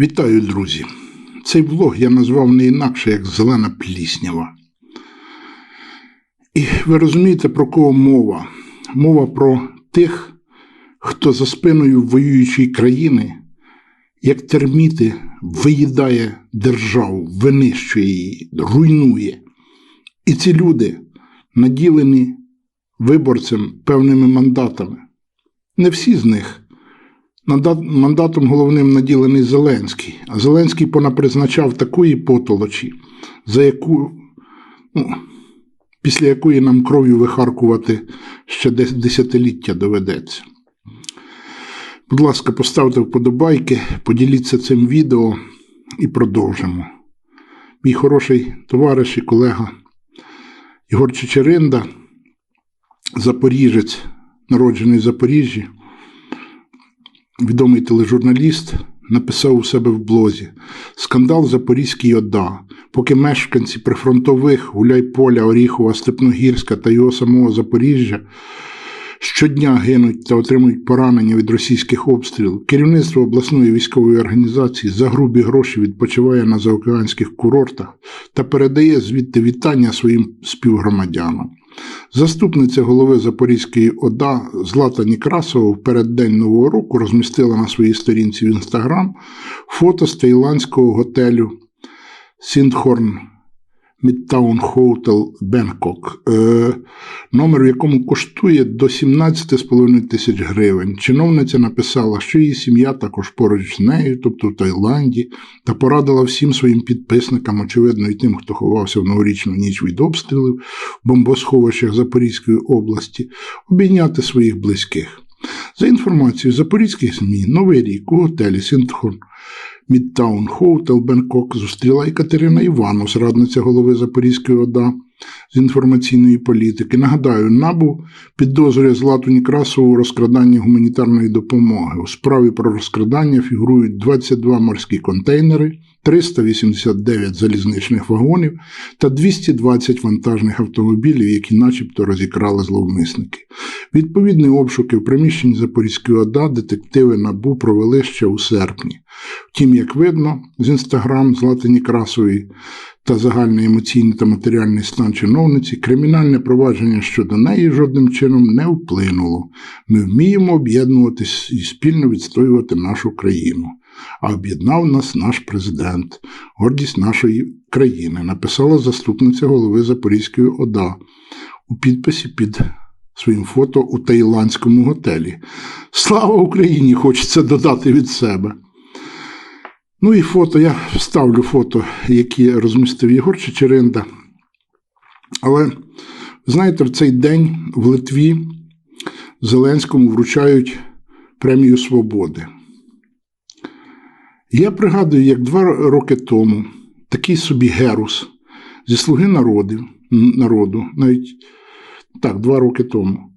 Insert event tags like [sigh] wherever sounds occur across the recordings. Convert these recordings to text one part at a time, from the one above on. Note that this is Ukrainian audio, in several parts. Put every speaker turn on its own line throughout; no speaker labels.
Вітаю, друзі! Цей влог я назвав не інакше як зелена пліснява. І ви розумієте, про кого мова? Мова про тих, хто за спиною воюючої країни, як терміти, виїдає державу, винищує її, руйнує. І ці люди наділені виборцем певними мандатами. Не всі з них. Мандат- Мандатом головним наділений Зеленський, а Зеленський понапризначав такої потолочі, за яку, ну, після якої нам кров'ю вихаркувати ще десятиліття доведеться. Будь ласка, поставте вподобайки, поділіться цим відео і продовжимо. Мій хороший товариш і колега Ігор Чечеринда, запоріжець, народжений в Запоріжжі, відомий тележурналіст, написав у себе в блозі Скандал Запорізький ОДА, поки мешканці прифронтових Гуляйполя, Оріхова, Степногірська та його самого Запоріжжя щодня гинуть та отримують поранення від російських обстрілів. Керівництво обласної військової організації за грубі гроші відпочиває на заокеанських курортах та передає звідти вітання своїм співгромадянам. Заступниця голови Запорізької ОДА Злата Нікрасова в переддень Нового року розмістила на своїй сторінці в інстаграм фото з таїландського готелю Сіндхорн Midtown Hotel Бенкок, номер, в якому коштує до 17,5 тисяч гривень. Чиновниця написала, що її сім'я також поруч з нею, тобто в Таїланді, та порадила всім своїм підписникам, очевидно, і тим, хто ховався в новорічну ніч від обстрілів в бомбосховищах Запорізької області, обійняти своїх близьких. За інформацією запорізьких ЗМІ, Новий рік у готелі Сінтхорн Мідтаун Хоутел Бенкок зустріла і Катерина Іванус, радниця голови Запорізької ОДА з інформаційної політики. Нагадаю, НАБУ підозрює Злату Некрасову у розкраданні гуманітарної допомоги. У справі про розкрадання фігурують 22 морські контейнери, 389 залізничних вагонів та 220 вантажних автомобілів, які начебто розікрали зловмисники. Відповідні обшуки в приміщенні Запорізької ОДА детективи НАБУ провели ще у серпні. Втім, як видно, з інстаграм Злати Некрасової та загальний емоційний та матеріальний стан чиновниці, кримінальне провадження щодо неї жодним чином не вплинуло. Ми вміємо об'єднуватись і спільно відстоювати нашу країну. А об'єднав нас наш президент, гордість нашої країни, написала заступниця голови Запорізької ОДА у підписі під своїм фото у таїландському готелі. Слава Україні! Хочеться додати від себе. Ну і фото, я вставлю фото, які розмістив Єгор Чечеринда. Але, знаєте, в цей день в Литві Зеленському вручають премію Свободи. Я пригадую, як два роки тому такий собі Герус зі Слуги народів, народу, навіть так, два роки тому,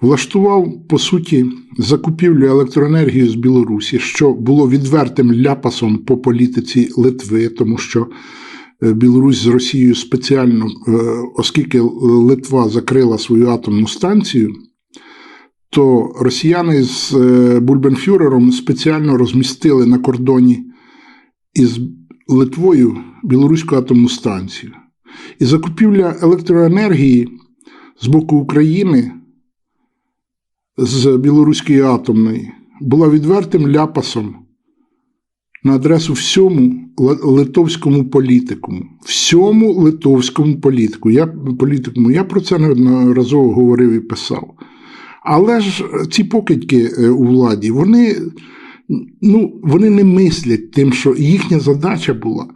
влаштував, по суті, закупівлю електроенергії з Білорусі, що було відвертим ляпасом по політиці Литви, тому що е, Білорусь з Росією спеціально, е, оскільки Литва закрила свою атомну станцію, то росіяни з е, Бульбенфюрером спеціально розмістили на кордоні із Литвою білоруську атомну станцію. І закупівля електроенергії з боку України з білоруської атомної була відвертим ляпасом на адресу всьому литовському політикуму. Всьому литовському політику. Я, політикуму. Я про це неодноразово говорив і писав. Але ж ці покидьки е, у владі, вони, ну, вони не мислять тим, що їхня задача була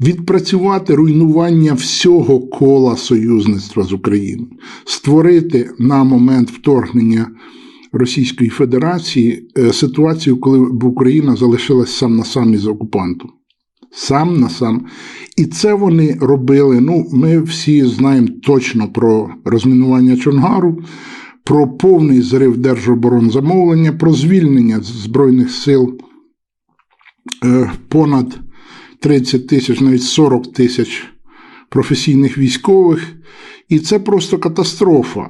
відпрацювати руйнування всього кола союзництва з Україною, створити на момент вторгнення Російської Федерації е, ситуацію, коли б Україна залишилась сам на сам із окупантом. Сам на сам. І це вони робили. Ну, ми всі знаємо точно про розмінування Чонгару, про повний зрив держоборонзамовлення, про звільнення Збройних сил е, понад 30 тисяч, навіть 40 тисяч професійних військових. І це просто катастрофа.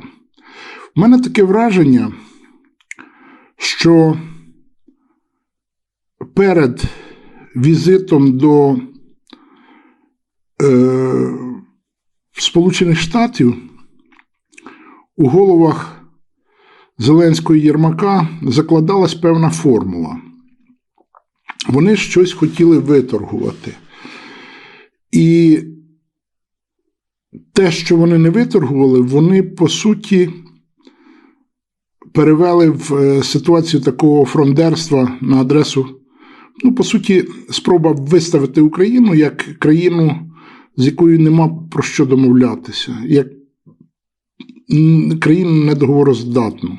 У мене таке враження, що перед візитом до е, Сполучених Штатів у головах Зеленського і Єрмака закладалась певна формула. Вони щось хотіли виторгувати. І те, що вони не виторгували, вони по суті перевели в е, ситуацію такого фрондерства на адресу, ну, по суті, спроба виставити Україну як країну, з якою нема про що домовлятися, як країну недоговороздатну.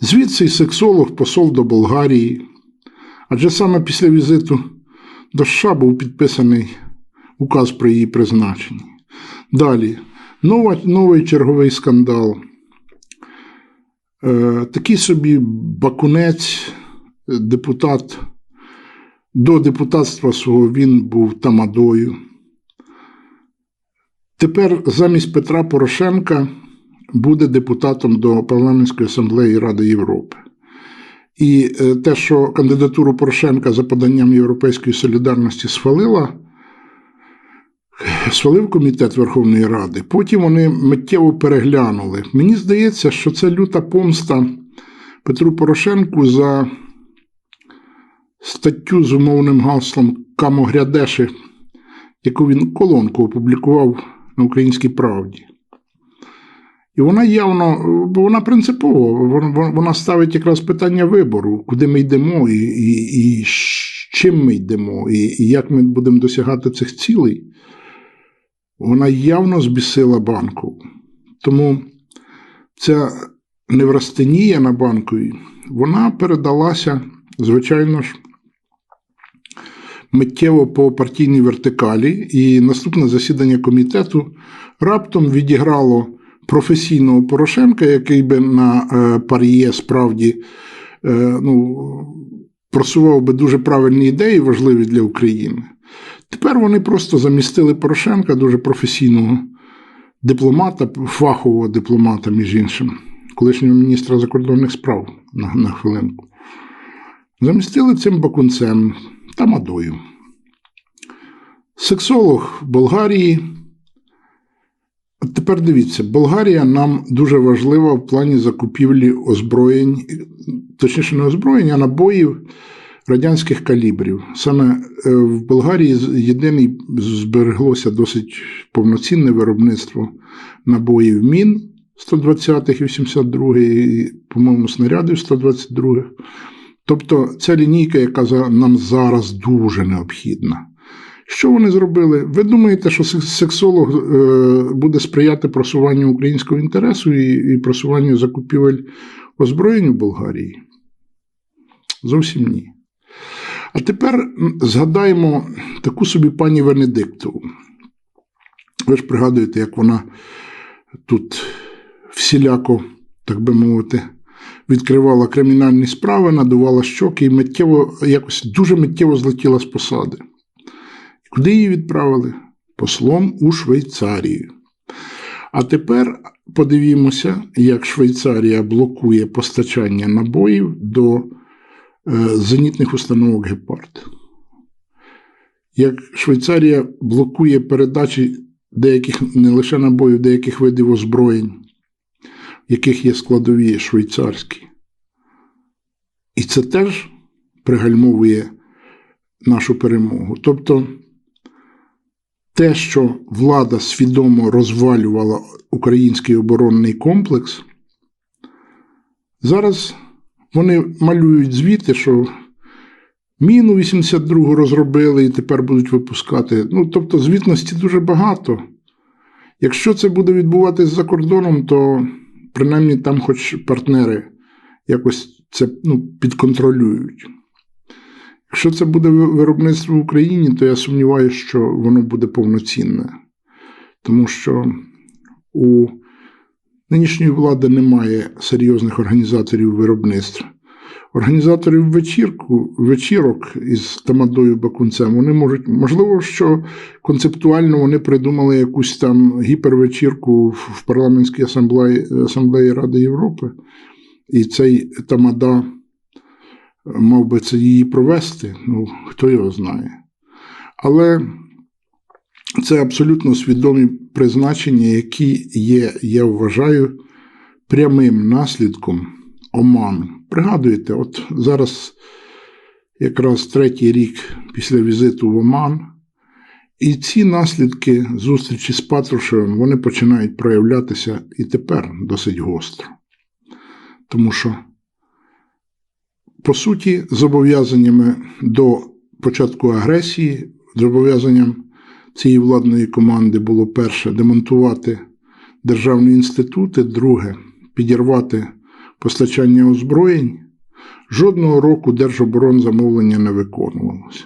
Звідси і сексолог, посол до Болгарії. Адже саме після візиту до США був підписаний указ про її призначення. Далі, нова, новий черговий скандал. Е, такий собі бакунець, депутат. До депутатства свого він був тамадою. Тепер замість Петра Порошенка буде депутатом до Парламентської асамблеї Ради Європи. І е, те, що кандидатуру Порошенка за поданням Європейської солідарності схвалила, схвалив комітет Верховної Ради. Потім вони миттєво переглянули. Мені здається, що це люта помста Петру Порошенку за статтю з умовним гаслом Камо Грядеши, яку він колонку опублікував на Українській правді. І вона явно, бо вона принципова, вона ставить якраз питання вибору, куди ми йдемо, і, і, і з чим ми йдемо, і, і як ми будемо досягати цих цілей. Вона явно збісила банку. Тому ця неврастенія на банковій, вона передалася, звичайно ж, миттєво по партійній вертикалі, і наступне засідання комітету раптом відіграло професійного Порошенка, який би на е, пар'є справді е, ну, просував би дуже правильні ідеї, важливі для України. Тепер вони просто замістили Порошенка, дуже професійного дипломата, фахового дипломата, між іншим, колишнього міністра закордонних справ на, на хвилинку. Замістили цим бакунцем Тамадою. Сексолог Болгарії. Тепер дивіться, Болгарія нам дуже важлива в плані закупівлі озброєнь, точніше, не озброєнь, а набоїв радянських калібрів. Саме е, в Болгарії єдиний збереглося досить повноцінне виробництво набоїв мін 120-х і 82-х, і, по-моєму, снарядів 122-х. Тобто ця лінійка, яка нам зараз дуже необхідна. Що вони зробили? Ви думаєте, що сексолог е, буде сприяти просуванню українського інтересу і просуванню закупівель озброєнь у Болгарії? Зовсім ні. А тепер згадаємо таку собі пані Венедиктову. Ви ж пригадуєте, як вона тут всіляко, так би мовити, відкривала кримінальні справи, надувала щоки і миттєво, якось дуже миттєво злетіла з посади. Куди її відправили? Послом у Швейцарію. А тепер подивімося, як Швейцарія блокує постачання набоїв до зенітних установок Гепард. Як Швейцарія блокує передачі деяких не лише набоїв, деяких видів озброєнь, в яких є складові швейцарські. І це теж пригальмовує нашу перемогу. Тобто те, що влада свідомо розвалювала український оборонний комплекс, зараз вони малюють звіти, що міну 82 розробили і тепер будуть випускати. Ну, тобто, звітності дуже багато. Якщо це буде відбуватись за кордоном, то принаймні там хоч партнери якось це ну, підконтролюють. Якщо це буде виробництво в Україні, то я сумніваюся, що воно буде повноцінне. Тому що у нинішньої влади немає серйозних організаторів виробництва. Організаторів вечірку, вечірок із Тамадою Бакунцем, вони можуть, можливо, що концептуально вони придумали якусь там гіпервечірку в парламентській асамблеї, асамблеї Ради Європи, і цей Тамада мав би це її провести, ну хто його знає. Але це абсолютно свідомі призначення, які є, я вважаю, прямим наслідком оману. Пригадуєте, от зараз якраз третій рік після візиту в Оман, і ці наслідки зустрічі з Патрушевим вони починають проявлятися і тепер досить гостро. Тому що, по суті, зобов'язаннями до початку агресії, зобов'язанням цієї владної команди було перше демонтувати державні інститути, друге підірвати постачання озброєнь. Жодного року Держоборонзамовлення не виконувалося.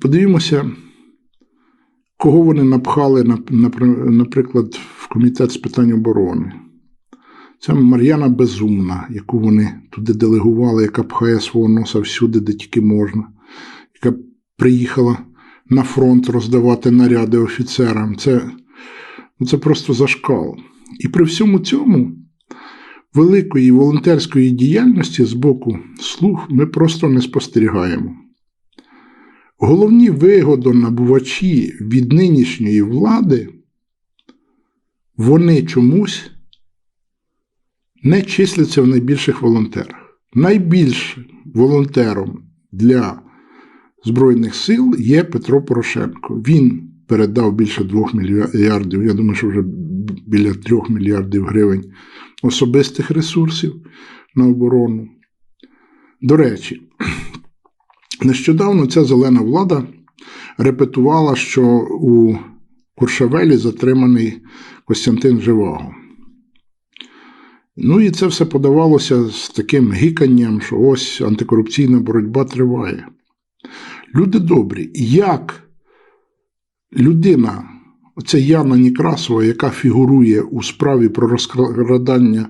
Подивімося, кого вони напхали, наприклад, в Комітет з питань оборони. Це Мар'яна Безумна, яку вони туди делегували, яка пхає свого носа всюди, де тільки можна, яка приїхала на фронт роздавати наряди офіцерам. Це, ну, це просто зашкал. І при всьому цьому великої волонтерської діяльності з боку слуг ми просто не спостерігаємо. Головні вигодонабувачі від нинішньої влади, вони чомусь не числяться в найбільших волонтерах. Найбільшим волонтером для Збройних сил є Петро Порошенко. Він передав більше 2 мільярдів, я думаю, що вже біля 3 мільярдів гривень особистих ресурсів на оборону. До речі, нещодавно ця зелена влада репетувала, що у Куршавелі затриманий Костянтин Живаго. Ну і це все подавалося з таким гіканням, що ось антикорупційна боротьба триває. Люди добрі, як людина, оця Яна Некрасова, яка фігурує у справі про розкрадання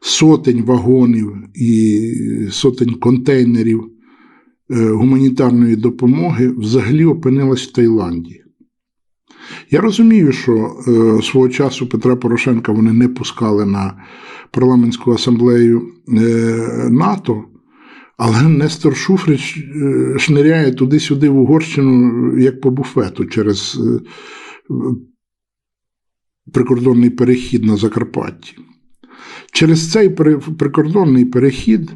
сотень вагонів і сотень контейнерів е, гуманітарної допомоги, взагалі опинилась в Таїланді. Я розумію, що е, свого часу Петра Порошенка вони не пускали на парламентську асамблею е, НАТО. Але Нестор Шуфрич е, шниряє туди-сюди в Угорщину, як по буфету, через е, прикордонний перехід на Закарпатті. Через цей прикордонний перехід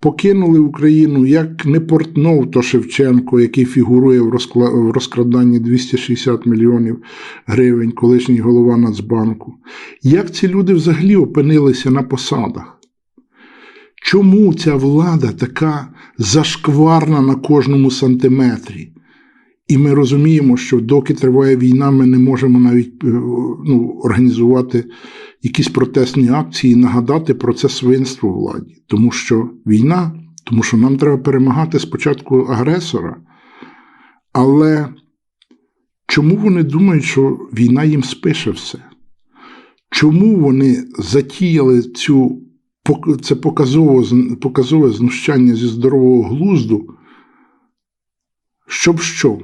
покинули Україну як не Портнов, то Шевченко, який фігурує в розкраданні 260 мільйонів гривень, колишній голова Нацбанку. Як ці люди взагалі опинилися на посадах? Чому ця влада така зашкварна на кожному сантиметрі? І ми розуміємо, що доки триває війна, ми не можемо навіть е, ну, організувати якісь протестні акції і нагадати про це свинство владі. Тому що війна, тому що нам треба перемагати спочатку агресора. Але чому вони думають, що війна їм спише все? Чому вони затіяли цю це показове, показове знущання зі здорового глузду. Щоб що?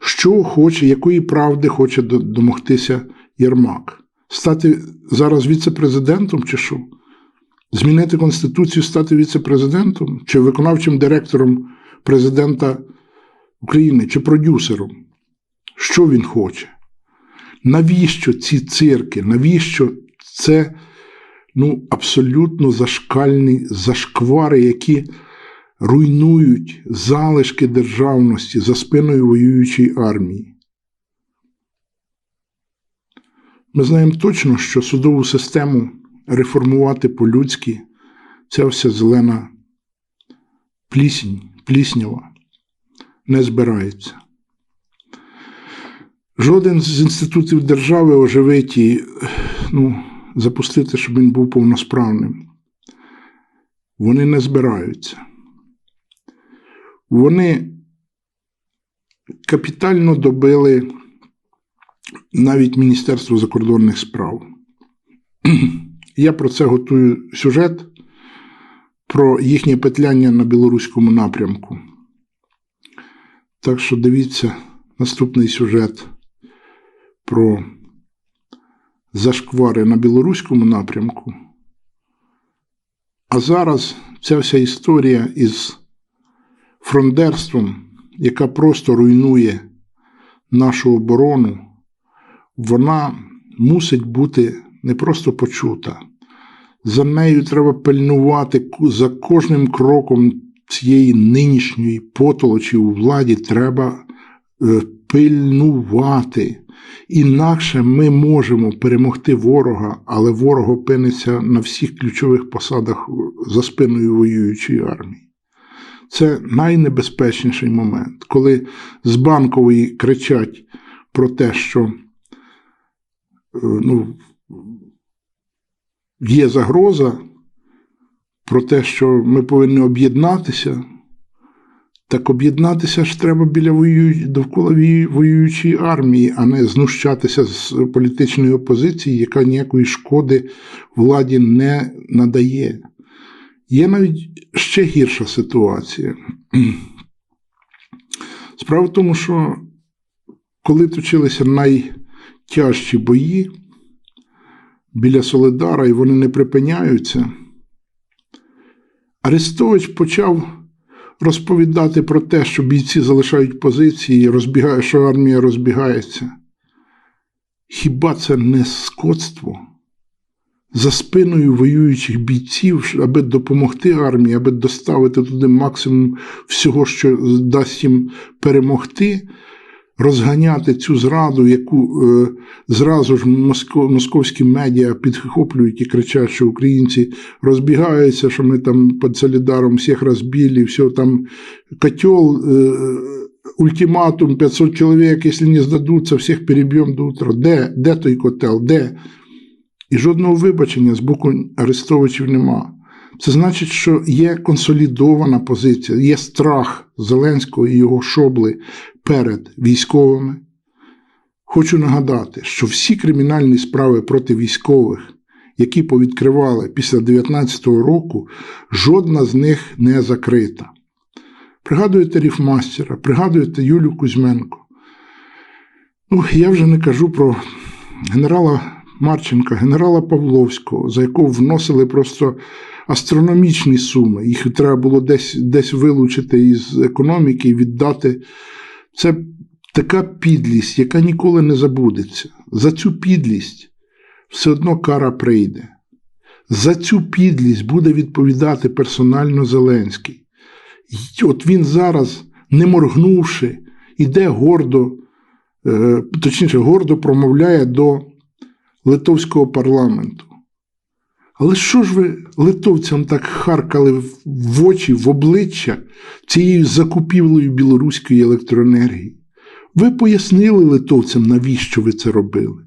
Що хоче, якої правди хоче домогтися Єрмак? Стати зараз віце-президентом чи що? Змінити Конституцію, стати віце-президентом, чи виконавчим директором президента України, чи продюсером? Що він хоче? Навіщо ці цирки? Навіщо це? Ну, абсолютно зашкальні зашквари, які руйнують залишки державності за спиною воюючої армії. Ми знаємо точно, що судову систему реформувати по-людськи ця вся зелена плісінь, пліснява не збирається. Жоден з інститутів держави оживить і ну, запустити, щоб він був повносправним. Вони не збираються. Вони капітально добили навіть Міністерство закордонних справ. [clears throat] Я про це готую сюжет про їхнє петляння на білоруському напрямку. Так що дивіться наступний сюжет про зашквари на білоруському напрямку. А зараз ця вся історія із фрондерством яка просто руйнує нашу оборону, вона мусить бути не просто почута. За нею треба пильнувати за кожним кроком цієї нинішньої потолочі у владі треба е, пильнувати. Інакше ми можемо перемогти ворога, але ворог опиниться на всіх ключових посадах за спиною воюючої армії. Це найнебезпечніший момент, коли з банкової кричать про те, що е, ну, є загроза, про те, що ми повинні об'єднатися. Так об'єднатися ж треба біля воюю... довкола воюючої армії, а не знущатися з політичної опозиції, яка ніякої шкоди владі не надає. Є навіть ще гірша ситуація. [clears throat] Справа в тому, що коли точилися найтяжчі бої біля Солидара, і вони не припиняються, Арестович почав розповідати про те, що бійці залишають позиції, розбігає, що армія розбігається. Хіба це не скотство? За спиною воюючих бійців, аби допомогти армії, аби доставити туди максимум всього, що дасть їм перемогти, розганяти цю зраду, яку е, зразу ж моско- московські медіа підхоплюють і кричать, що українці розбігаються, що ми там під Солідаром всіх розбили, все там котел, е, ультиматум 500 чоловік, якщо не здадуться, всіх переб'ємо до утра. Де? Де той котел? Де? І жодного вибачення з боку арестовичів нема. Це значить, що є консолідована позиція, є страх Зеленського і його шобли перед військовими. Хочу нагадати, що всі кримінальні справи проти військових, які повідкривали після 2019 року, жодна з них не закрита. Пригадуєте Ріфмастера, пригадуєте Юлю Кузьменко. Ну, я вже не кажу про генерала Марченка, генерала Павловського, за якого вносили просто астрономічні суми. Їх треба було десь, десь вилучити із економіки і віддати. Це така підлість, яка ніколи не забудеться. За цю підлість все одно кара прийде. За цю підлість буде відповідати персонально Зеленський. От він зараз, не моргнувши, іде гордо, е, точніше, гордо промовляє до литовського парламенту. Але що ж ви литовцям так харкали в- очі, в обличчя цією закупівлею білоруської електроенергії? Ви пояснили литовцям, навіщо ви це робили?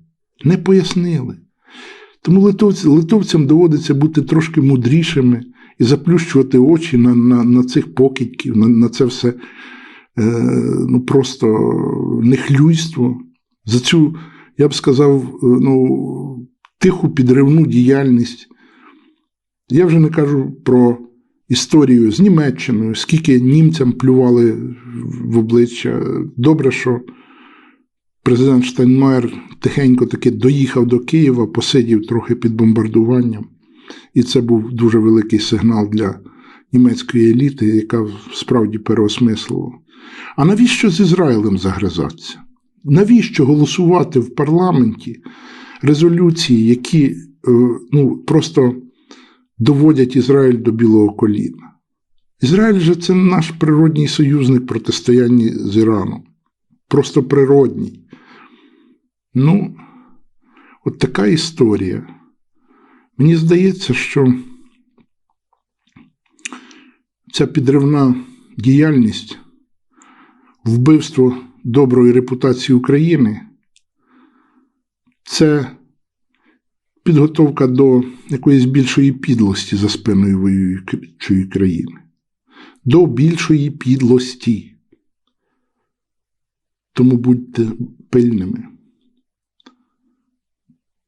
Не пояснили. Тому литовці, литовцям доводиться бути трошки мудрішими і заплющувати очі на, на, на цих покидьків, на, на це все е, ну, просто нехлюйство. За цю, я б сказав, е, ну, тиху підривну діяльність. Я вже не кажу про історію з Німеччиною, скільки німцям плювали в обличчя. Добре, що президент Штайнмаєр тихенько таки доїхав до Києва, посидів трохи під бомбардуванням. І це був дуже великий сигнал для німецької еліти, яка справді переосмислила. А навіщо з Ізраїлем загризатися? Навіщо голосувати в парламенті резолюції, які е, ну, просто доводять Ізраїль до білого коліна? Ізраїль же це наш природній союзник протистоянні з Іраном. Просто природній. Ну, от така історія. Мені здається, що ця підривна діяльність, вбивство доброї репутації України це підготовка до якоїсь більшої підлості за спиною воюючої країни. До більшої підлості. Тому будьте пильними.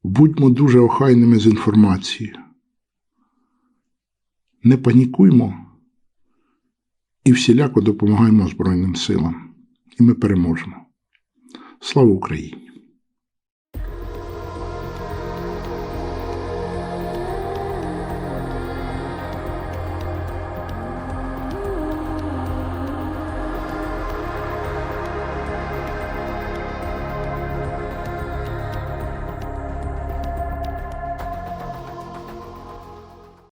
Будьмо дуже охайними з інформацією. Не панікуймо і всіляко допомагаємо Збройним силам. І ми переможемо. Слава Україні!